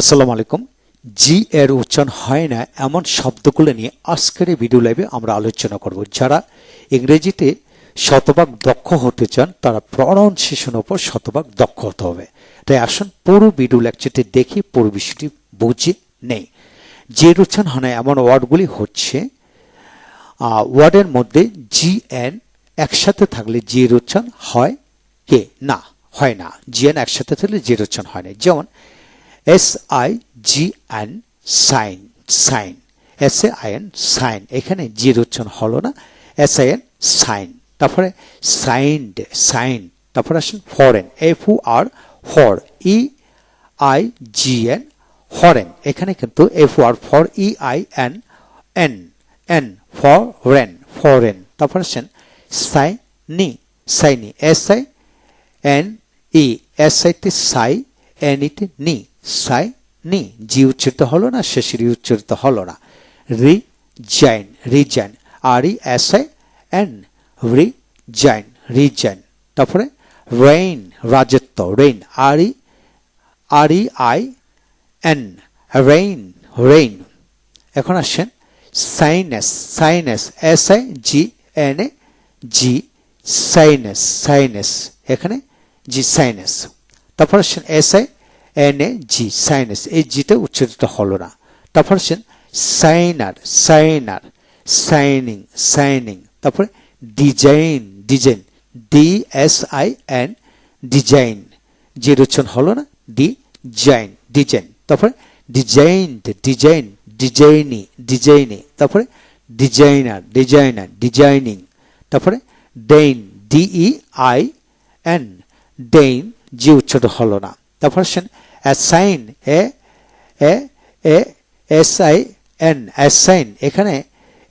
আসসালামু আলাইকুম। জি এর উচ্চারণ হয় না, এমন শব্দগুলো নিয়ে আজকের ভিডিও লাইভে আমরা আলোচনা করব। যারা ইংরেজিতে শতভাগ দক্ষ হতে চান, তারা প্রনাউন্সিয়েশন ওপর শতভাগ দক্ষ হতে হবে। তাই আসুন পুরো ভিডিও লেকচারটি দেখি, পুরো বিষয়টি বুঝে নেই। যে উচ্চারণ হয় না, এমন ওয়ার্ডগুলি হচ্ছে ওয়ার্ডের মধ্যে জি এন একসাথে থাকলে জির উচ্চারণ হয় কে? না, হয় না। জি এন একসাথে থাকলে জির উচ্চারণ হয় না। যেমন S I G N sign sign S A I N sign এখানে জির উচ্চারণ হলো না। এস আই এন সাইন তারপরে সাইন্ড সাইন তারপরে আসেন foreign F U R for E I G N horn এখানে কিন্তু F R for E I N N N for reign foreign তারপর আসেন signee signee S I N E S আইতে সাই N ইতে নি। সাই নি। জি উচ্চারিত হলো না শেষের ই উচ্চারিত হলো না। Resign resign R E S I N, resign resign তারপরে রেইন, রাজত্ব, reign. R E R E I, N, reign reign. এখন আসেন sinus sinus S I G, N, A, G, sinus sinus. এখানে জি, সাইনাস। তারপর আসেন S I N A G sinus এই জিটা উচ্চারিত হলো না। তারপর আসেন সাইনার সাইনার, সাইনিং সাইনিং। তারপরে design design. D S I N design. জির উচ্চারণ হলো না, ডিজাইন ডিজাইন। তারপরে ডিজাইন ডিজাইন, ডিজাইনি ডিজাইনি। তারপরে ডিজাইনার ডিজাইনার, ডিজাইনিং। তারপরে deign D E I N deign. G উচ্চারিত হলো না। তারপর আসেন assign A A A S I N assign এখানে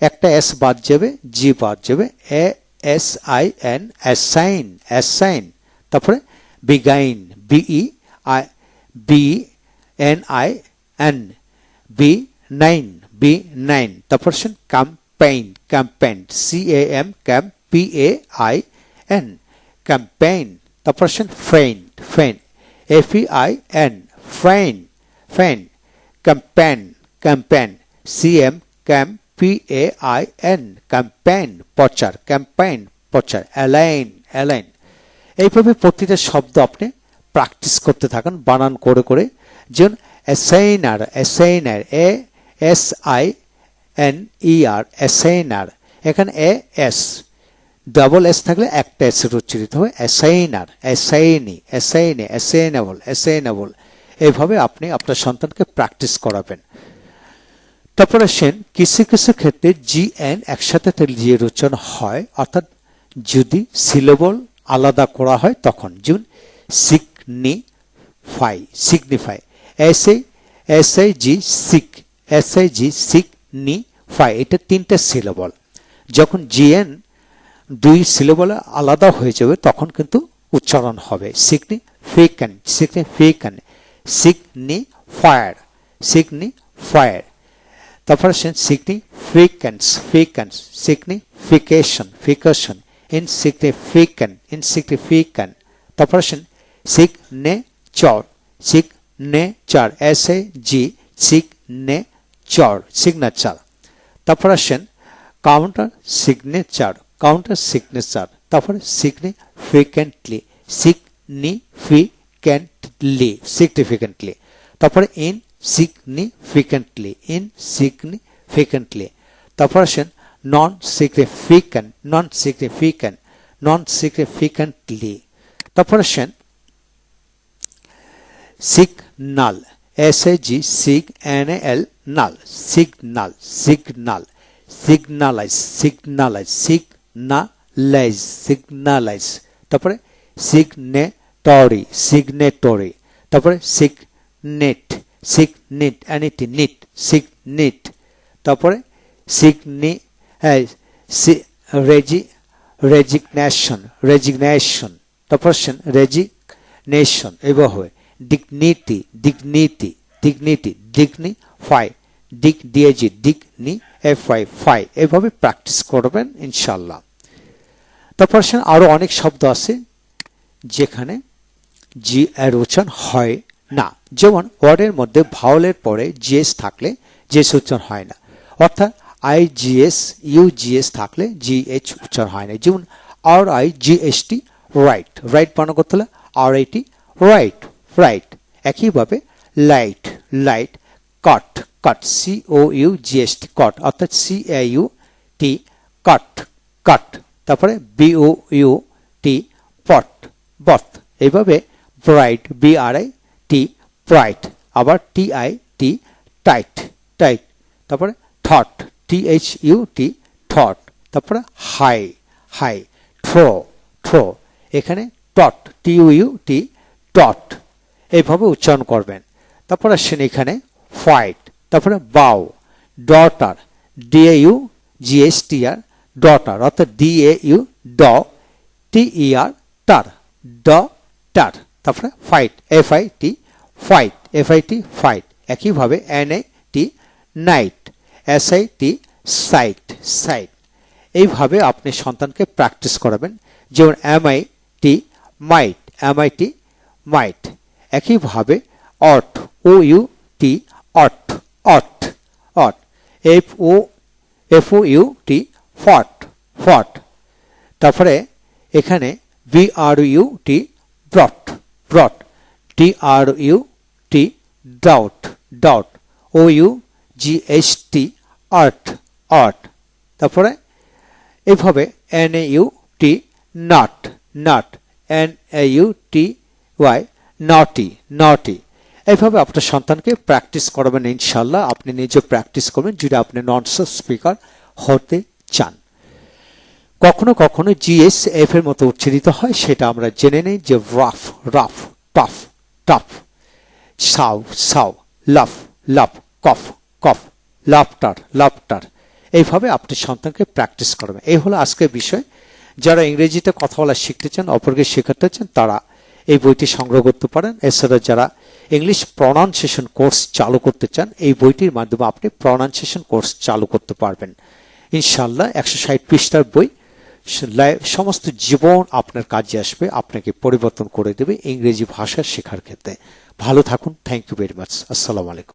একটা এস বাদ যাবে জি বাদ যাবে A S I N assign assign তারপরে benign B E I B N I N benign benign তারপর আসেন campaign campaign C A M camp P A I N campaign তারপর আসেন friend friend F E I N friend friend campaign campaign C M camp P A I N campaign প্রচার campaign প্রচার align align এইভাবে প্রতিটা শব্দ আপনি practice করতে থাকেন, বানান করে করে। যেমন assigner assigner A S I N E R assigner এখানে এ এস ডাবল এস থাকলে একটা এস এর উচ্চারিত হবে অ্যাসাইনার, অ্যাসাইনি, অ্যাসাইনে, অ্যাসাইনেবল অ্যাসাইনেবল। এইভাবে আপনি আপনার সন্তানকে প্র্যাকটিস করাবেন। তারপর আসেন, কিছু কিছু ক্ষেত্রে জি, এন একসাথে জি এর উচ্চারণ হয়, অর্থাৎ যদি সিলেবল আলাদা করা হয় তখন যেমন signify signify S A, S I G, sig, S I G sig fy, এটা তিনটা সিলেবল। যখন জিএন দুই সিলেবল আলাদা হয়ে যাবে, তখন কিন্তু উচ্চারণ হবে। সিগনি ফেকান সিগনি ফেকান সিগনি ফায়ার সিগনি ফায়ার তারপর সিগনি ফ্রিকেন্স ফ্রিকেন্স সিগনি ফিকেশন ইনসিগনিফিকেন ইনসিগনিফিকেন তারপর আসেন signature signature S A G signature signature তারপর আসেন কাউন্টার সিগনেচার কাউন্টার সিগনেচার তারপরে সিগনিফিকেন্টলি সিগনিফিকেন্টলি সিগনিফিকেন্টলি তারপরে ইন সিগনিফিকেন্টলি ইন সিগনিফিকেন্টলি তারপর আসেন non significant non significant non significantly তারপর আসেন signal S A G sig N L nal signal signal signalize signalize signalize signalize তারপরে signatory signatory তারপরে signet signet অ্যানিটি নিট signet তারপরে সিগনি রেজি রেজিগনেশন রেজিগনেশন তারপর রেজিগনেশন এভাবে dignity dignity dignity dignify ডিগ D A G ডিগনি এফ আই ফাই। এভাবে প্র্যাকটিস করবেন ইনশাল্লাহ তারপর আরও অনেক শব্দ আছে যেখানে জি এর হয় না। যেমন, ওয়ার্ডের মধ্যে ভাওলের পরে জিএস থাকলে জিএস উচ্চারণ হয় না। অর্থাৎ আই জিএস ইউ জিএস থাকলে জিএইচ উচ্চারণ হয় না। যেমন R I GST right right বানান করতে হলে R I T right right একইভাবে light light caught caught C O U GST caught অর্থাৎ C U T cut cut তারপরে B O U T pot both এইভাবে bright B R I T bright আবার T I T tight tight তারপরে thought T H U T thought তারপরে high high throw throw এখানে taught T U T টট এইভাবে উচ্চারণ করবেন। তারপর আসছেন এখানে ফাইট তারপরে bough, daughter D A U GSTR daughter, অর্থাৎ D A U daw T E R, ter daw ter তারপরে fight F I T fight F I T fight, একইভাবে N I T night S I T site site. এইভাবে আপনি সন্তানকে practice করাবেন। যেমন M I T might M I T might. একইভাবে ought O U T ought ought ought. F O F O U T fought fought. তারপরে এখানে B R U T brought brought. T R U T doubt doubt O U G H T art art তারপরে এইভাবে N A U T naught naught N A U T Y naughty naughty এইভাবে আপনার সন্তানকে practice করাবেন ইনশাল্লাহ আপনি নিজে practice করবেন, যদি আপনি নন স্পিকার হতে চান। কখনো কখনো জিএস এফ এর মতো উচ্চারিত হয়, সেটা আমরা জেনে নেই যে rough rough tough tough sough sough laugh laugh cough কফ লাফটার লাফটার এইভাবে আপনি সন্তানকে প্র্যাকটিস করবেন। এই হলো আজকের বিষয়। যারা ইংরেজিতে কথা বলা শিখতে চান, অপরকে শেখাতে চান, তারা এই বইটি সংগ্রহ করতে পারেন। এছাড়া যারা ইংলিশ প্রনাউন্সিয়েশন কোর্স চালু করতে চান, এই বইটির মাধ্যমে আপনি প্রনাউন্সিয়েশন কোর্স চালু করতে পারবেন। ইনশাল্লাহ একশো ষাট পৃষ্ঠার বই সমস্ত জীবন আপনার কাজে আসবে, আপনাকে পরিবর্তন করে দেবে ইংরেজি ভাষা শেখার ক্ষেত্রে। ভালো থাকুন। থ্যাংক ইউ ভেরি মাচ আসসালামু আলাইকুম।